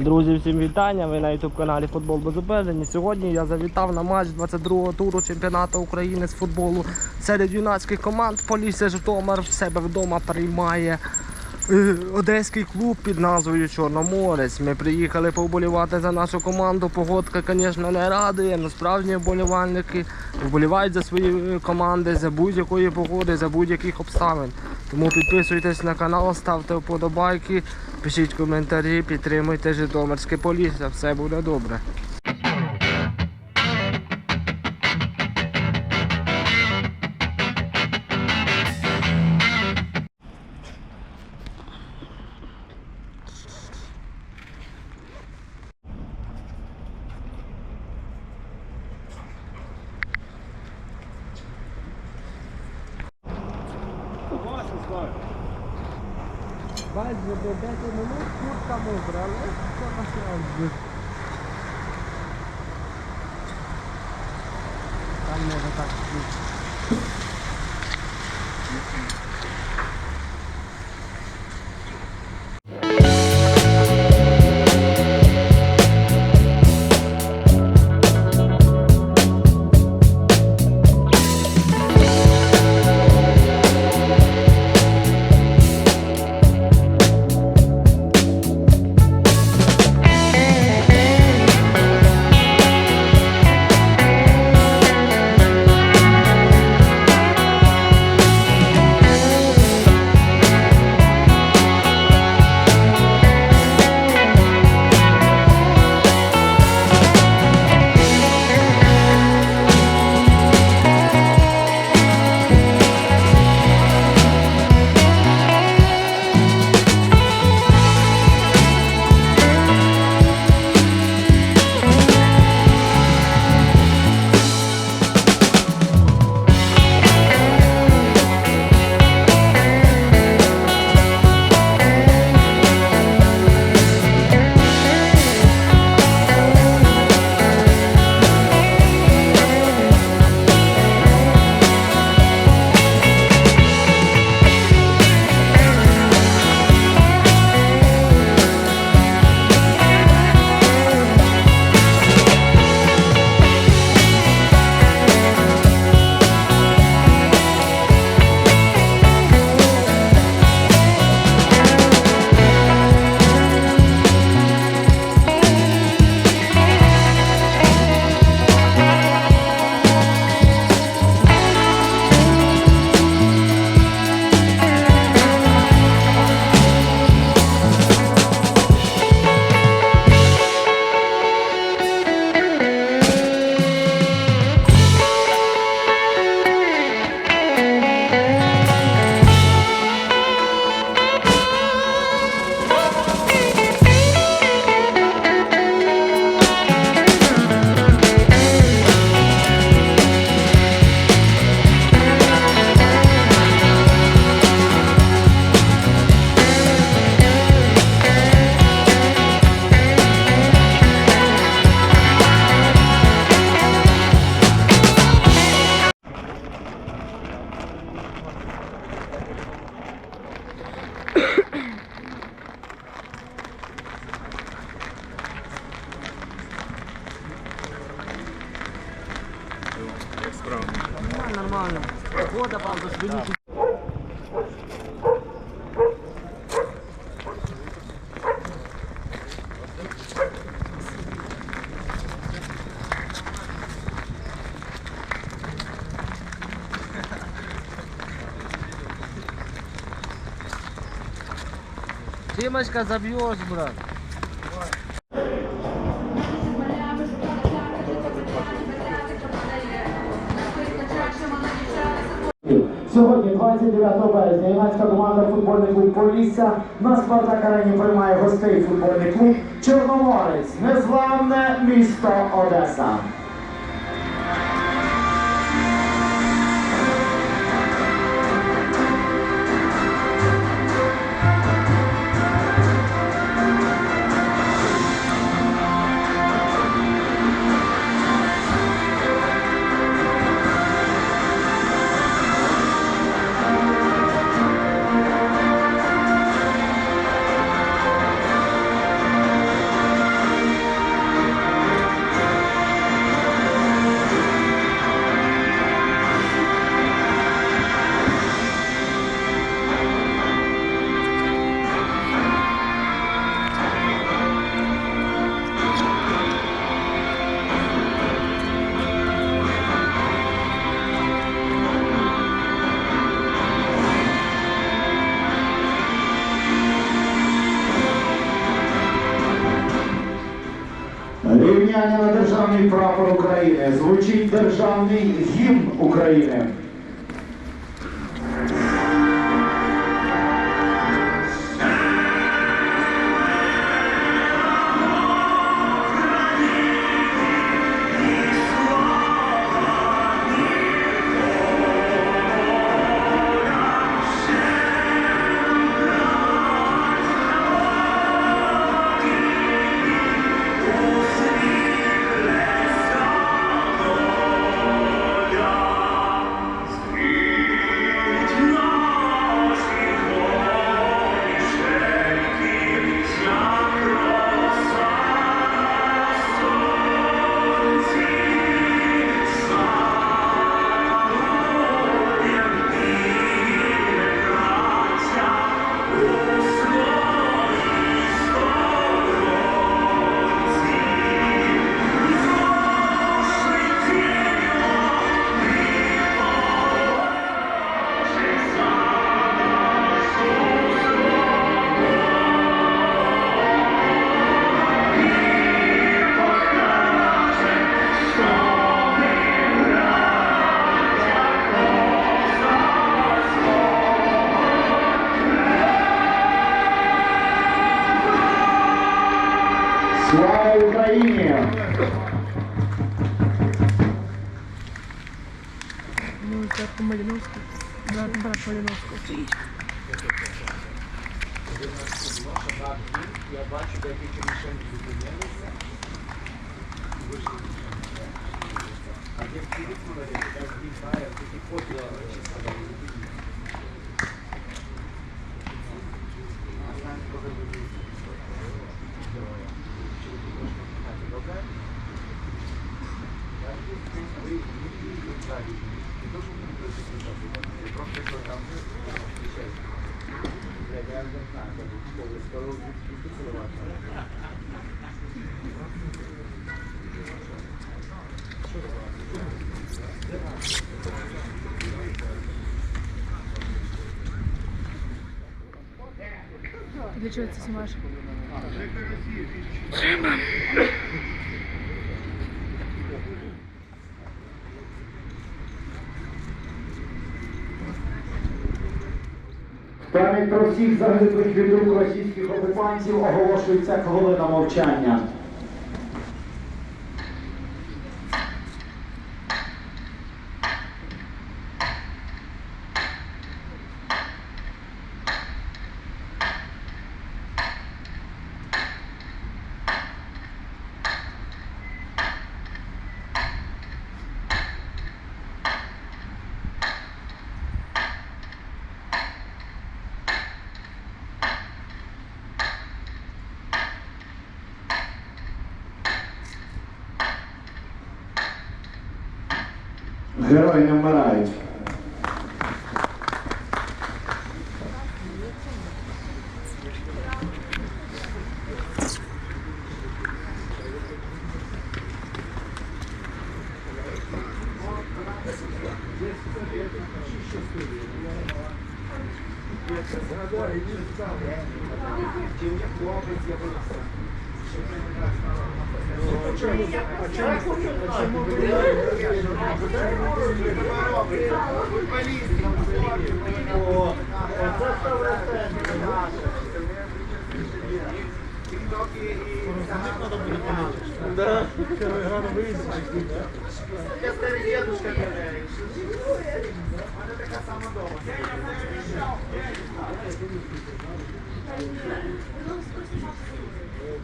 Друзі, всім вітання! Ви на youtube каналі Футбол без обмежень. Сьогодні я завітав на матч 22-го туру чемпіонату України з футболу серед юнацьких команд. Полісся Житомир в себе вдома приймає одеський клуб під назвою Чорноморець. Ми приїхали поболівати за нашу команду. Погодка, звісно, не радує, але справжні вболівальники вболівають за свої е, команди за будь-якої погоди, за будь-яких обставин. Тому підписуйтесь на канал, ставте вподобайки, пишіть коментарі, підтримуйте Житомирське Полісся. Все буде добре. Бачите, до 10 минут куртка мокра, але все на сьогодні. Там Погода, правда, свинючий. Димочка, забьешь, брат. 29 березня, юнацька команда футбольний клуб Полісся на Спартак Арені приймає гостей футбольний клуб Чорноморець, незламне місто Одеса. Рівняння на державний прапор України. Звучить державний гімн України. if you. can Для чого це знімаєш? Пам'ять про всіх загиблих від рук російських окупантів оголошується хвилина мовчання. Герой вмирають. Згадаю, не став. Чи не хлопець, я вийшов. Да, рано виїздить. Я старий дедушка гуляю. У мене така сама дома. Я не знаю,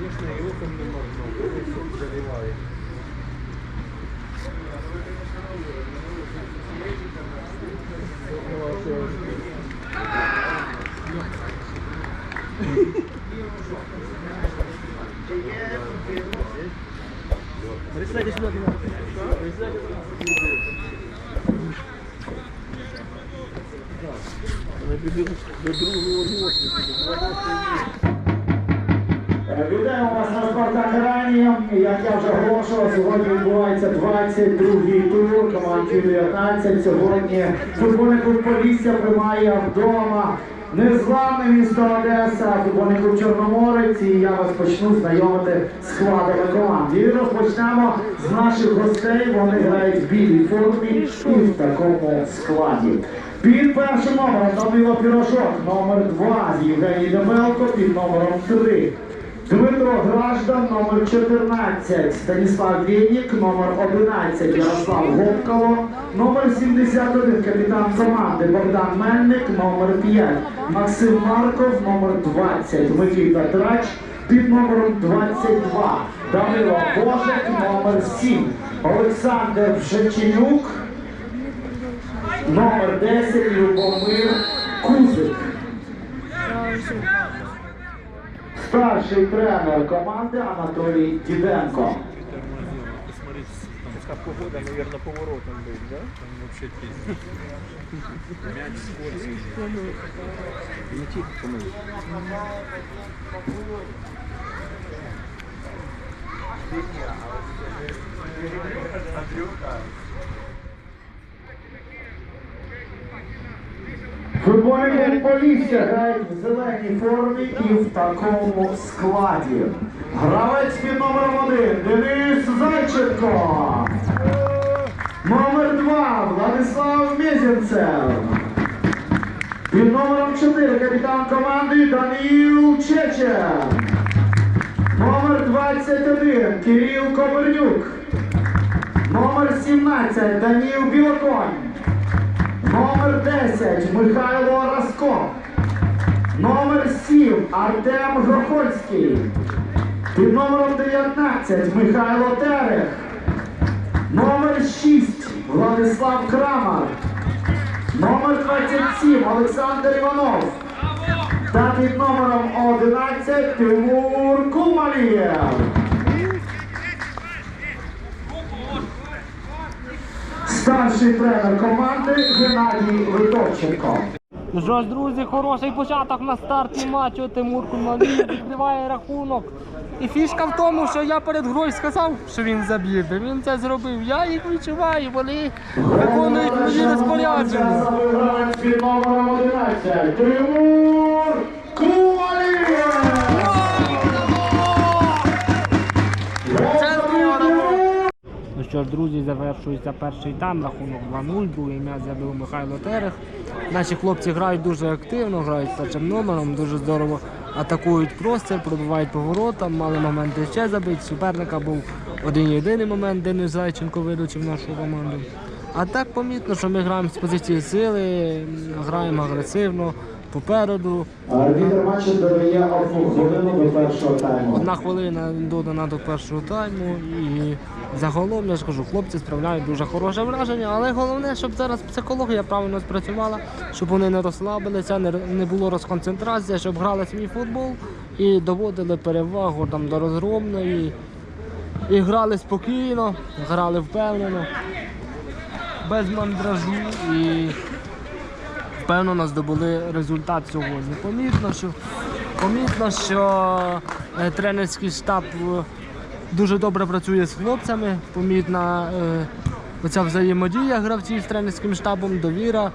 Конечно, и окон не можно, уже суд заливает. Представьте сюда, представьте сюда. Да, на другого не сьогодні відбувається 22-й тур команді 19. Сьогодні футбольний клуб Полісся приймає вдома незламне місто Одеса, футбольний клуб Чорноморець. І я вас почну знайомити з складами команд. І розпочнемо з наших гостей. Вони грають в білій формі і в такому складі. Під першим номером Данило Пірожок, номер 2 Євгеній Демелко, під номером 3. Дмитро Граждан, номер 14, Станіслав Вєнік, номер 11, Ярослав Гопкало, номер 71, капітан команди Богдан Мельник, номер 5, Максим Марков, номер 20, Микита Трач, під номером 22, Данило Божик, номер 7, Олександр Бжеченюк, номер 10, Любомир Старший тренер команди Анатолій Діденко. Такая погода, наверное, поворотом был, да? Там вообще пиздец. Мяч скользкий. Не помыл. Футбольний Полісся грає в зеленій формі і в такому складі. Гравець під номером один Денис Зайченко. Номер два Владислав Мезенцев. Під номером 4 капітан команди Даніл Чечен. Номер 21 Кирил Кобернюк. Номер 17 Даніл Білоконь. Номер 10 Михайло Раско. Номер 7 Артем Грохольський. Під номером 19 Михайло Терех. Номер 6 Владислав Крамар. Номер 27 Олександр Іванов. Та під номером 11 Тимур Кумалієв. Старший тренер команди Геннадій Литовченко. Ну що ж, друзі, хороший початок на старті матчу. Тимур Кумалій відкриває рахунок. І фішка в тому, що я перед грою сказав, що він заб'є. Він це зробив. Я їх відчуваю, вони виконують мої розпорядження. Що ж, друзі, завершується перший тайм, рахунок 2-0, другий м'яч забив Михайло Терех. Наші хлопці грають дуже активно, грають першим номером, дуже здорово атакують простір, пробивають поворотам, мали моменти ще забити. Суперника був один єдиний момент, Денис Зайченко вилучив нашу команду. А так помітно, що ми граємо з позиції сили, граємо агресивно, попереду. Арбітр матчу додає одну хвилину до першого тайму. Одна хвилина додана до першого тайму і загалом я ж кажу, хлопці справляють дуже хороше враження, але головне, щоб зараз психологія правильно спрацювала, щоб вони не розслабилися, не, не було розконцентрації, щоб грали свій футбол і доводили перевагу там до розгромної. І грали спокійно, грали впевнено, без мандражу і впевнено здобули результат сьогодні. Помітно, що, помітно, що е, тренерський штаб е, дуже добре працює з хлопцями. Помітна е, оця взаємодія гравців з тренерським штабом, довіра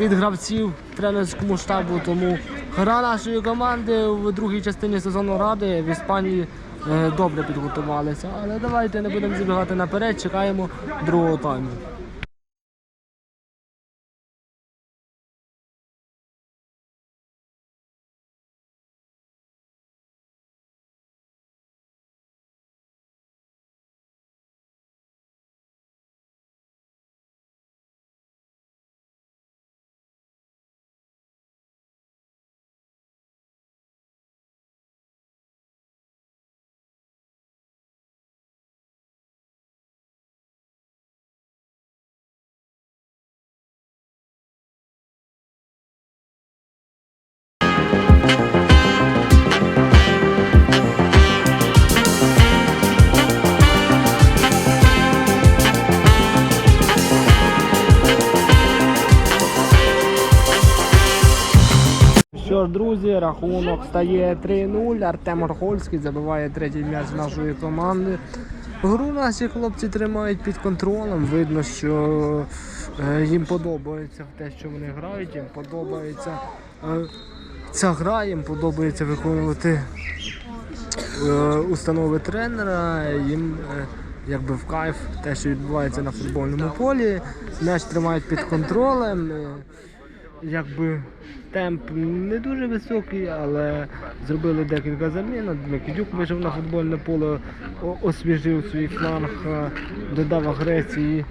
від гравців тренерському штабу. Тому гра нашої команди в другій частині сезону ради в Іспанії добре підготувалися. Але давайте не будемо забігати наперед, чекаємо другого тайму. Друзі, рахунок стає 3-0. Артем Орхольський забиває третій м'яч нашої команди. Гру наші хлопці тримають під контролем. Видно, що е, їм подобається те, що вони грають, їм подобається е, ця гра, їм подобається виконувати е, установи тренера. Їм якби в кайф те, що відбувається на футбольному полі. М'яч тримають під контролем. Якби темп не дуже високий, але зробили декілька замін. Микитюк вийшов на футбольне поле, освіжив свій фланг, е, додав агресії,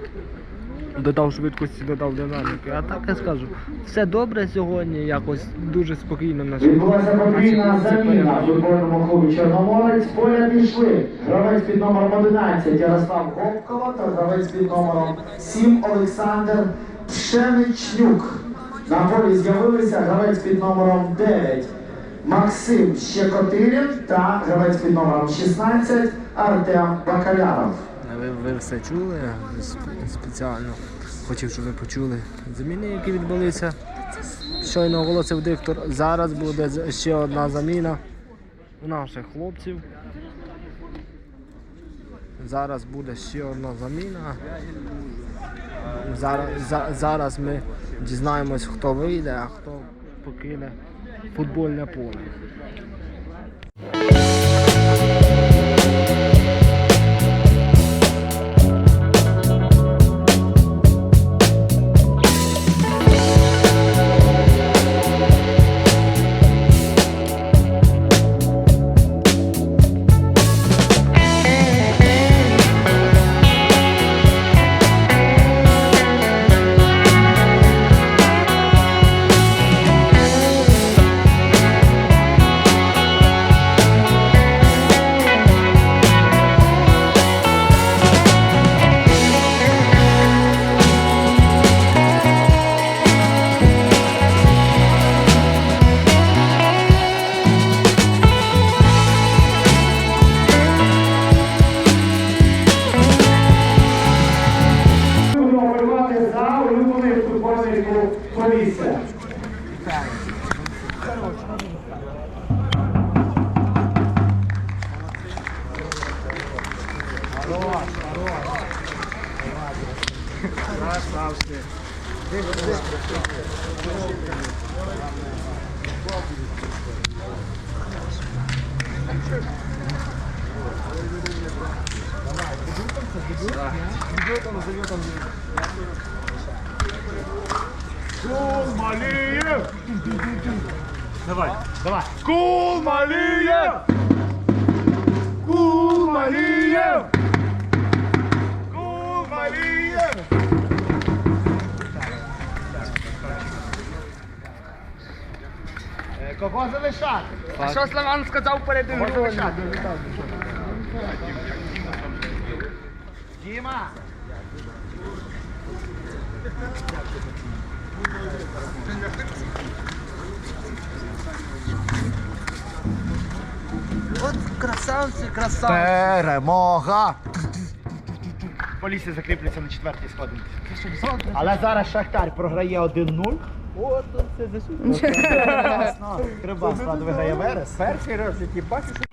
додав швидкості, додав динаміки. А так я скажу, все добре сьогодні, якось дуже спокійно наші Відбулася подвійна заміна в футбольному клубі Чорноморець. Поля пішли. Гравець під номером 11 Ярослав Говкова та гравець під номером 7 Олександр Пшеничнюк. На полі з'явилися гравець під номером 9 Максим Щекотирін та гравець під номером 16 Артем Бакаляров. Ви, ви все чули спеціально. Хотів, щоб ви почули заміни, які відбулися. Щойно оголосив диктор. Зараз буде ще одна заміна у наших хлопців. Зараз буде ще одна заміна. Зараз, за, зараз ми дізнаємось, хто вийде, а хто покине футбольне поле. Кулмалієв! Кулмалієв! Кулмалієв! Кого залишати? А що Славан сказав перед тим залишати? Діма! От красавці, красавці. Перемога! Полісся закріплюється на четвертій сходинці. Але зараз Шахтар програє 1-0. О, то це засюди. Треба правда, виграє Верес. Перший раз, який бачу, що